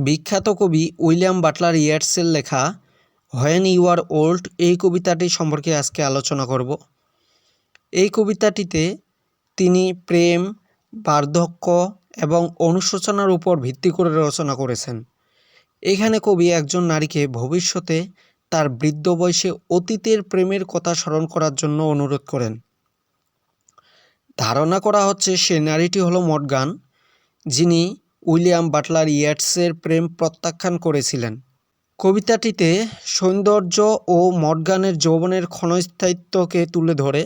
বিখ্যাত কবি William Butler ইয়েটসের লেখা, হোয়েন ইউ আর ওল্ড এই কবিতাটি সম্পর্কে আজকে আলোচনা করব। এই কবিতাটিতে তিনি প্রেম, বার্ধক্য এবং অনুশোচনার উপর ভিত্তি করে রচনা করেছেন। এখানে কবি একজন নারীকে ভবিষ্যতে তার বৃদ্ধ বয়সে অতীতের প্রেমের কথা স্মরণ করার জন্য অনুরোধ করেন। ধারণা করা হচ্ছে সে নারীটি হলো মর্গান যিনি উইলিয়াম বাটলার ইয়েটসের প্রেম প্রত্যাখ্যান করেছিলেন। কবিতাটিতে সৌন্দর্য ও মর্গানের যৌবনের ক্ষণস্থায়িত্বকে তুলে ধরে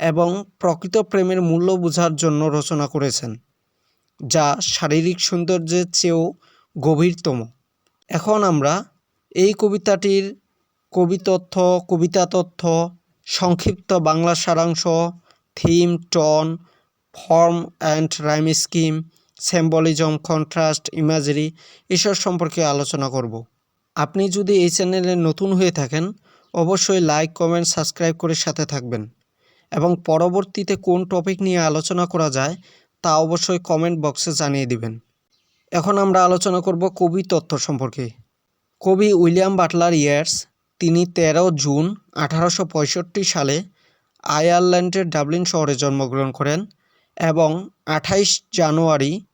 এবং প্রকৃত প্রেমের মূল্য বোঝার জন্য রচনা করেছেন, যা শারীরিক সৌন্দর্যের চেয়েও গভীরতম। এখন আমরা এই কবিতাটির কবিতথ্য কবিতা তথ্য সংক্ষিপ্ত বাংলা সারাংশ, theme, tone, form and rhyme scheme symbolism contrast imagery এসব সম্পর্কে আলোচনা করব। আপনি যদি এই চ্যানেলে নতুন হয়ে থাকেন, অবশ্যই লাইক কমেন্ট সাবস্ক্রাইব করে সাথে থাকবেন। এবং পরবর্তীতে কোন টপিক নিয়ে আলোচনা করা যায়, তা অবশ্যই কমেন্ট বক্সে জানিয়ে দিবেন। এখন আমরা আলোচনা করব কবি তথ্য সম্পর্কে। কবি উইলিয়াম বাটলার ইয়ার্স, তিনি তেরো জুন আঠারোশো পঁয়ষট্টি সালে আয়ারল্যান্ডের ডাবলিন শহরে জন্মগ্রহণ করেন এবং আঠাইশ জানুয়ারি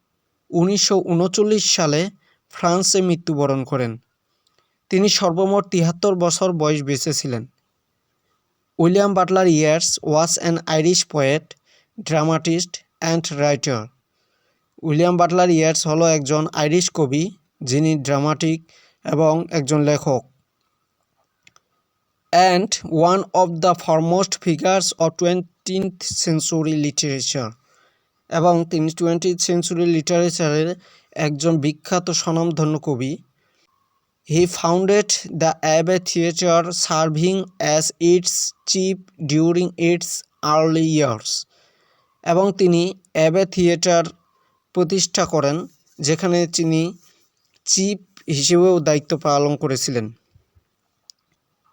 উনিশশো উনচল্লিশ সালে ফ্রান্সে মৃত্যুবরণ করেন। তিনি সর্বমোট তিয়াত্তর বছর বয়স বেঁচেছিলেন William Butler Yeats was an Irish poet, dramatist and writer. William Butler Yeats হলো একজন আইরিশ কবি, যিনি ড্রামাটিক এবং একজন লেখক। And one of the foremost figures of twentieth century literature. এবং তিনি টোয়েন্টি সেঞ্চুরি লিটারেচারের একজন বিখ্যাত স্বনামধন্য কবি। He founded the Abbey Theatre serving as its chief during its early years এবং তিনি অ্যাবে থিয়েটার প্রতিষ্ঠা করেন, যেখানে তিনি চিপ হিসেবেও দায়িত্ব পালন করেছিলেন।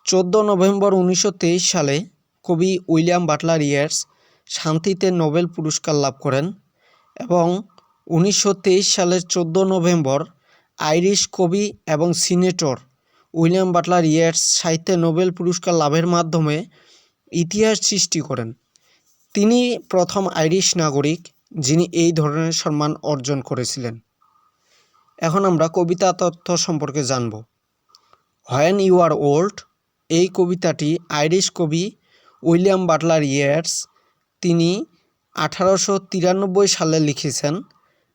চোদ্দ নভেম্বর উনিশশো তেইশ সালে কবি উইলিয়াম বাটলার ইয়ার্স শান্তিতে নোবেল পুরস্কার লাভ করেন এবং উনিশশো তেইশ সালের চোদ্দ নভেম্বর আইরিশ কবি এবং সিনেটর উইলিয়াম বাটলার ইয়ার্স সাহিত্যে নোবেল পুরস্কার লাভের মাধ্যমে ইতিহাস সৃষ্টি করেন। তিনি প্রথম আইরিশ নাগরিক যিনি এই ধরনের সম্মান অর্জন করেছিলেন। এখন আমরা কবিতা তথ্য সম্পর্কে জানব। হোয়েন ইউ আর ওল্ড এই কবিতাটি আইরিশ কবি উইলিয়াম বাটলার ইয়ার্স তিনি আঠারোশো তিরানব্বই সালে লিখেছেন,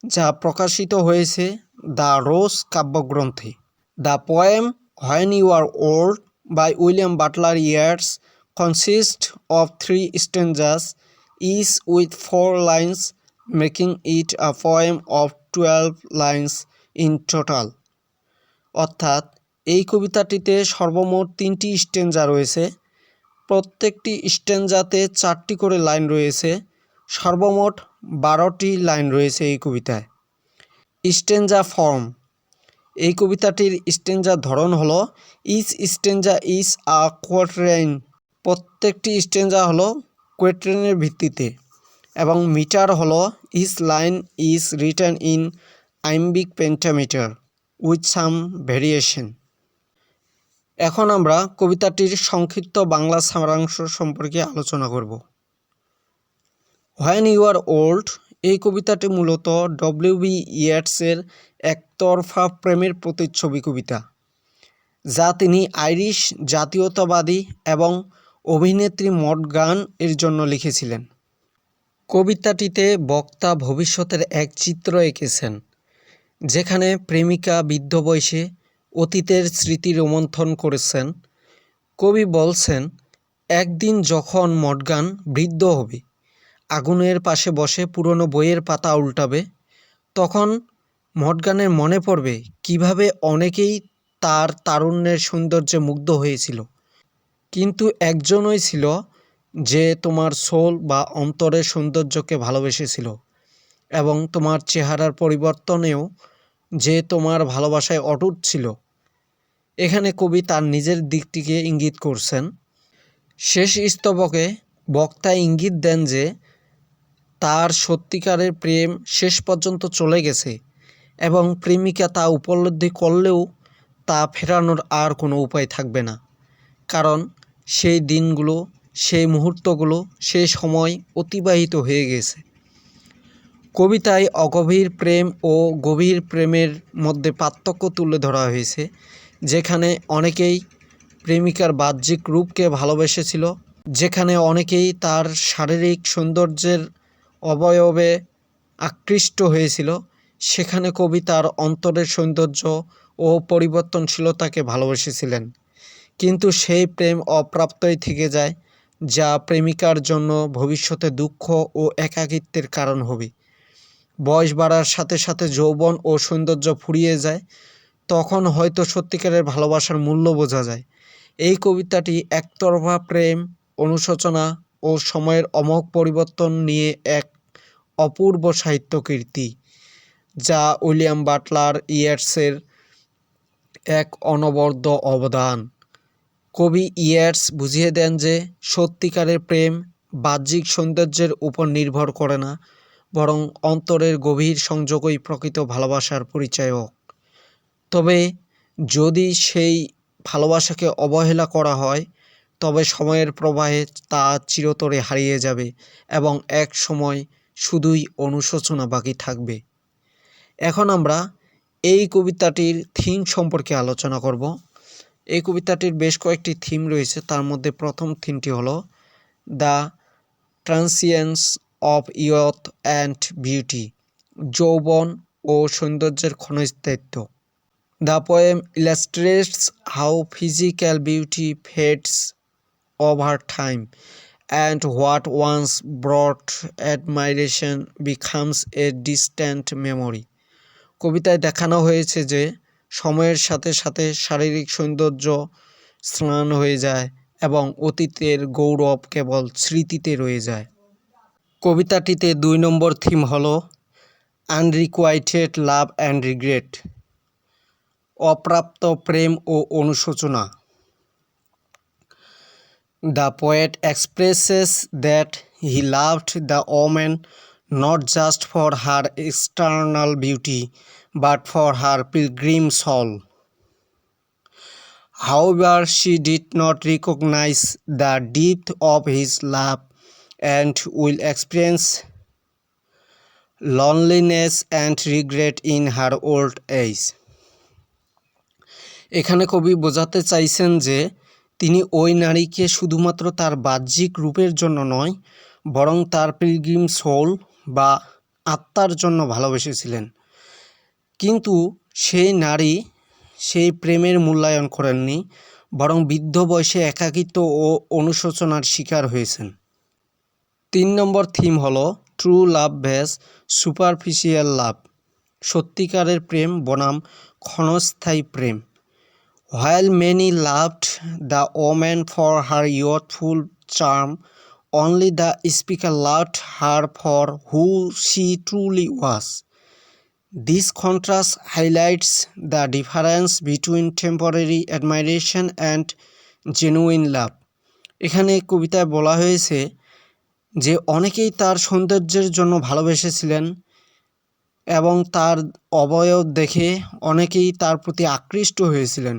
যা প্রকাশিত হয়েছে the rose কাব্যগ্রন্থে। The poem when you are old by William Butler Yeats consist of three stanzas is with four lines, making it a poem of twelve lines in total. অর্থাৎ, এই কবিতাটিতে সর্বমোট তিনটি স্টেঞ্জা রয়েছে প্রত্যেকটি স্টেঞ্জাতে চারটি করে লাইন রয়েছে। সর্বমোট বারোটি লাইন রয়েছে এই কবিতায়। Stanza form. এই কবিতাটির স্টেঞ্জার ধরন হলো, each stanza is a quatrain প্রত্যেকটি স্টেঞ্জা হলো কোয়েট্রেনের ভিত্তিতে এবং মিটার হলো each line is written in iambic pentameter with some variation. এখন আমরা কবিতাটির সংক্ষিপ্ত বাংলা সারাংশ সম্পর্কে আলোচনা করব। হোয়েন ইউ আর ওল্ড এই কবিতাটি মূলত ডব্লিউ বি ইয়ার্সের একতরফা প্রেমের প্রতিচ্ছবি কবিতা, যা তিনি আইরিশ জাতীয়তাবাদী এবং অভিনেত্রী মডগান এর জন্য লিখেছিলেন। কবিতাটিতে বক্তা ভবিষ্যতের এক চিত্র এঁকেছেন, যেখানে প্রেমিকা বৃদ্ধ বয়সে অতীতের স্মৃতি রোমন্থন করেছেন। কবি বলছেন, একদিন যখন মডগান বৃদ্ধ হবে, আগুনের পাশে বসে পুরনো বইয়ের পাতা উল্টাবে, তখন মডগানের মনে পড়বে কীভাবে অনেকেই তার তারুণ্যের সৌন্দর্যে মুগ্ধ হয়েছিল। কিন্তু একজনই ছিল যে তোমার সোল বা অন্তরের সৌন্দর্যকে ভালোবেসেছিল এবং তোমার চেহারার পরিবর্তনেও যে তোমার ভালোবাসায় অটুট ছিল। এখানে কবি তার নিজের দিকটিকে ইঙ্গিত করছেন। শেষ স্তবকে বক্তা ইঙ্গিত দেন যে, তার সত্যিকারের প্রেম শেষ পর্যন্ত চলে গেছে এবং প্রেমিকা তা উপলব্ধি করলেও তা ফেরানোর আর কোনো উপায় থাকবে না। কারণ সেই দিনগুলো, সেই মুহূর্তগুলো সেই সময় অতিবাহিত হয়ে গেছে। কবিতায় অগভীর প্রেম ও গভীর প্রেমের মধ্যে পার্থক্য তুলে ধরা হয়েছে। যেখানে অনেকেই প্রেমিকার বাহ্যিক রূপকে ভালোবেসেছিল, যেখানে অনেকেই তার শারীরিক সৌন্দর্যের অবয়বে আকৃষ্ট হয়েছিল, সেখানে কবি তার অন্তরের সৌন্দর্য ও পরিবর্তনশীলতাকে ভালোবেসেছিলেন। কিন্তু সেই প্রেম অপ্রাপ্তই থেকে যায়, যা প্রেমিকার জন্য ভবিষ্যতে দুঃখ ও একাকিত্বের কারণ হবে। বয়স বাড়ার সাথে সাথে যৌবন ও সৌন্দর্য ফুরিয়ে যায় তখন হয়তো সত্যিকারের ভালোবাসার মূল্য বোঝা যায়। এই কবিতাটি একতরফা প্রেম, অনুশোচনা ও সময়ের অমোঘ পরিবর্তন নিয়ে এক অপূর্ব সাহিত্য কীর্তি যা উইলিয়াম বাটলার ইয়েটসের এক অনবদ্য অবদান। কবি ইয়েটস বুঝিয়ে দেন যে, সত্যিকারের প্রেম বাহ্যিক সৌন্দর্যের উপর নির্ভর করে না, বরং অন্তরের গভীর সংযোগই প্রকৃত ভালোবাসার পরিচায়ক। তবে যদি সেই ভালোবাসাকে অবহেলা করা হয়, তবে সময়ের প্রবাহে তা চিরতরে হারিয়ে যাবে এবং এক সময় শুধুই অনুশোচনা বাকি থাকবে। এখন আমরা এই কবিতাটির থিম সম্পর্কে আলোচনা করব। এই কবিতাটির বেশ কয়েকটি থিম রয়েছে, তার মধ্যে প্রথম থিমটি হলো the transience of youth and beauty যৌবন ও সৌন্দর্যের ক্ষণস্থায়িত্ব the poem illustrates how physical beauty fades over time and what once brought admiration becomes a distant memory কবিতায় দেখানো হয়েছে যে সময়ের সাথে সাথে শারীরিক সৌন্দর্য স্নান হয়ে যায় এবং অতীতের গৌরব কেবল স্মৃতিতে রয়ে যায়। কবিতাটিতে দুই নম্বর থিম হল আনরিকোয়াইটেড লাভ অ্যান্ড রিগ্রেট। অপ্রাপ্ত প্রেম ও অনুশোচনা। The poet expresses that he loved the woman not just for her external beauty but for her pilgrim soul however she did not recognise the deep of his love and will experience loneliness and regret in her old age এখানে কবি বোঝাতে চাইছেন যে, তিনি ওই নারীকে শুধুমাত্র তার বাহ্যিক রূপের জন্য নয়, বরং তার পিলগ্রিম সোল বা আত্মার জন্য ভালোবেসেছিলেন। কিন্তু সেই নারী সেই প্রেমের মূল্যায়ন করেননি, বরং বৃদ্ধ বয়সে একাকিত্ব ও অনুশোচনার শিকার হয়েছেন। তিন নম্বর থিম হলো true love versus superficial love. সত্যিকারের প্রেম বনাম ক্ষণস্থায়ী প্রেম। While many loved the woman for her youthful charm only the speaker loved her for who she truly was This contrast highlights the difference between temporary admiration and genuine love. এখানে কবিতায় বলা হয়েছে যে, অনেকেই তার সৌন্দর্যের জন্য ভালোবেসেছিলেন এবং তার অবয়ব দেখে অনেকেই তার প্রতি আকৃষ্ট হয়েছিলেন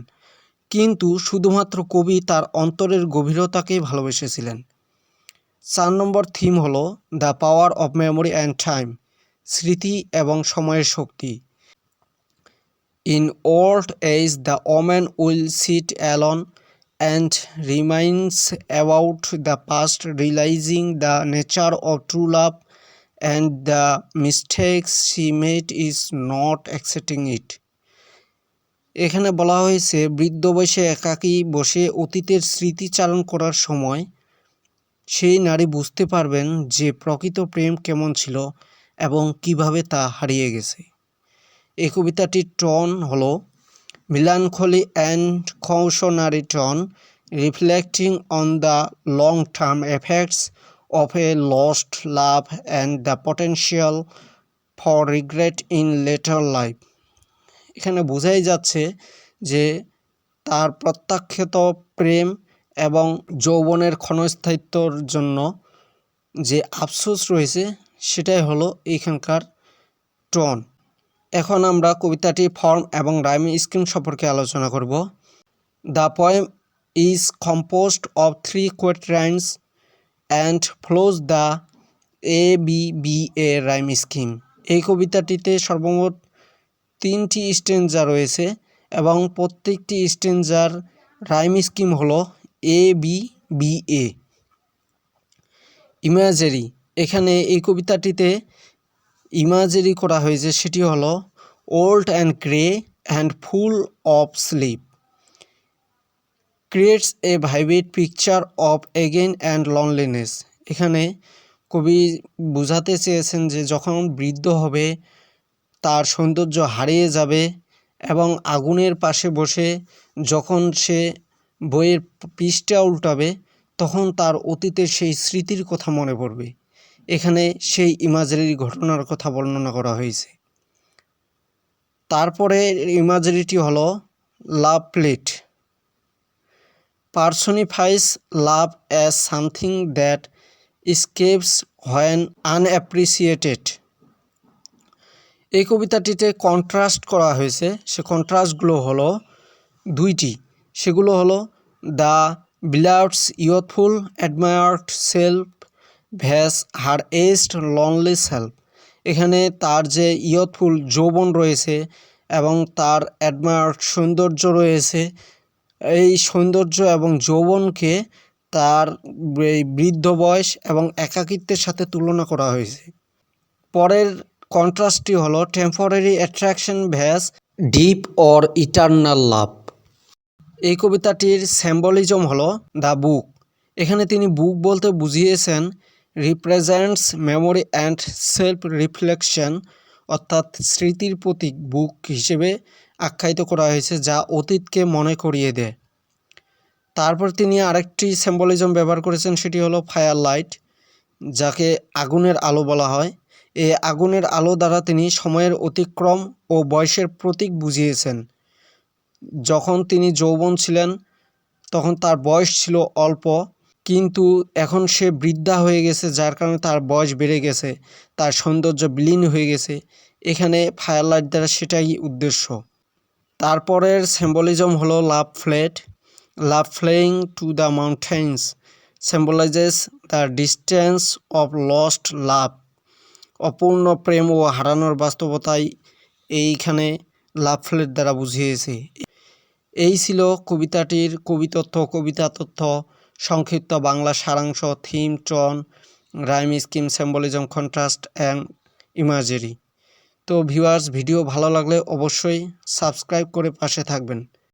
কিন্তু শুধুমাত্র কবি তার অন্তরের গভীরতাকেই ভালোবেসেছিলেন। চার নম্বর থিম হল the power of memory and time স্মৃতি এবং সময়ের শক্তি। In old age, the woman will sit alone and reminds about the past realising the nature of true love and the mistakes she made is not accepting it. এখানে বলা হয়েছে, বৃদ্ধ বয়সে একাকী বসে অতীতের স্মৃতিচারণ করার সময় সেই নারী বুঝতে পারবেন যে প্রকৃত প্রেম কেমন ছিল এবং কীভাবে তা হারিয়ে গেছে। এই কবিতাটির টন হলো, melancholy and cautionary tone, reflecting on the long term effects of a lost love and the potential for regret in later life. এখানে বোঝাই যাচ্ছে যে তার প্রত্যাখ্যাত প্রেম এবং যৌবনের ক্ষণস্থায়িত্বর জন্য যে আফসোস রয়েছে, সেটাই হলো এইখানকার টন। এখন আমরা কবিতাটি ফর্ম এবং রাইম স্কিম সম্পর্কে আলোচনা করব। The poem is composed of three quatrains and follows the A B B A rhyme scheme. এই কবিতাটিতে সর্বমোট তিনটি স্টেঞ্জা রয়েছে এবং প্রত্যেকটি স্টেঞ্জার রাইম স্কিম হলো এ বি বি এ ইমাজারি, এখানে এই কবিতাটিতে ইমাজারি করা হয়েছে, সেটি হলো old and grey and full of sleep creates a vibrant picture of again and loneliness এখানে কবি বোঝাতে চেয়েছেন যে যখন বৃদ্ধ হবে তার সৌন্দর্য হারিয়ে যাবে এবং আগুনের পাশে বসে যখন সে বইয়ের পৃষ্ঠা উল্টাবে, তখন তার অতীতের সেই স্মৃতির কথা মনে পড়বে। এখানে সেই ইমাজারির ঘটনার কথা বর্ণনা করা হয়েছে। তারপরে ইমাজারিটি হলো love fled. Personifies love as something that escapes when unappreciated. এই কবিতাটিতে কন্ট্রাস্ট করা হয়েছে। সে কন্ট্রাস্টগুলো হলো দুইটি। সেগুলো হলো the beloved's youthful admired self versus her aged lonely self. এখানে তার যে ইয়থফুল যৌবন রয়েছে এবং তার অ্যাডমায়ার্ড সৌন্দর্য রয়েছে, এই সৌন্দর্য এবং যৌবনকে তার বৃদ্ধ বয়স এবং একাকিত্বের সাথে তুলনা করা হয়েছে। পরের কন্ট্রাস্টটি হলো temporary attraction versus deep or eternal love এই কবিতাটির স্যাম্বলিজম হলো দ্য বুক এখানে তিনি বুক বলতে বুঝিয়েছেন represents memory and self reflection অর্থাৎ স্মৃতির প্রতীক বুক হিসেবে আখ্যায়িত করা হয়েছে যা অতীতকে মনে করিয়ে দেয়। তারপর তিনি আরেকটি সিম্বলিজম ব্যবহার করেছেন, সেটি হলো ফায়ার লাইট যাকে আগুনের আলো বলা হয়। এই আগুনের আলো দ্বারা তিনি সময়ের অতিক্রম ও বয়সের প্রতীক বুঝিয়েছেন। যখন তিনি যৌবন ছিলেন, তখন তার বয়স ছিল অল্প, কিন্তু এখন সে বৃদ্ধা হয়ে গেছে, যার কারণে তার বয়স বেড়ে গেছে, তার সৌন্দর্য বিলীন হয়ে গেছে। এখানে ফায়ার লাইট দ্বারা সেটাই উদ্দেশ্য। তারপরের সিম্বলিজম হলো love fled love fleeing to the mountains symbolises the distance of lost love অপূর্ণ প্রেম ও হারানোর বাস্তবতাই এইখানে লাভ ফ্লেট দ্বারা বুঝিয়েছে। এই ছিল কবিতাটির কবিতথ্য কবিতা তথ্য সংক্ষিপ্ত বাংলা সারাংশ, theme, tone, rhyme scheme, symbolism, contrast and imagery তো ভিউয়ার্স, ভিডিও ভালো লাগলে অবশ্যই সাবস্ক্রাইব করে পাশে থাকবেন।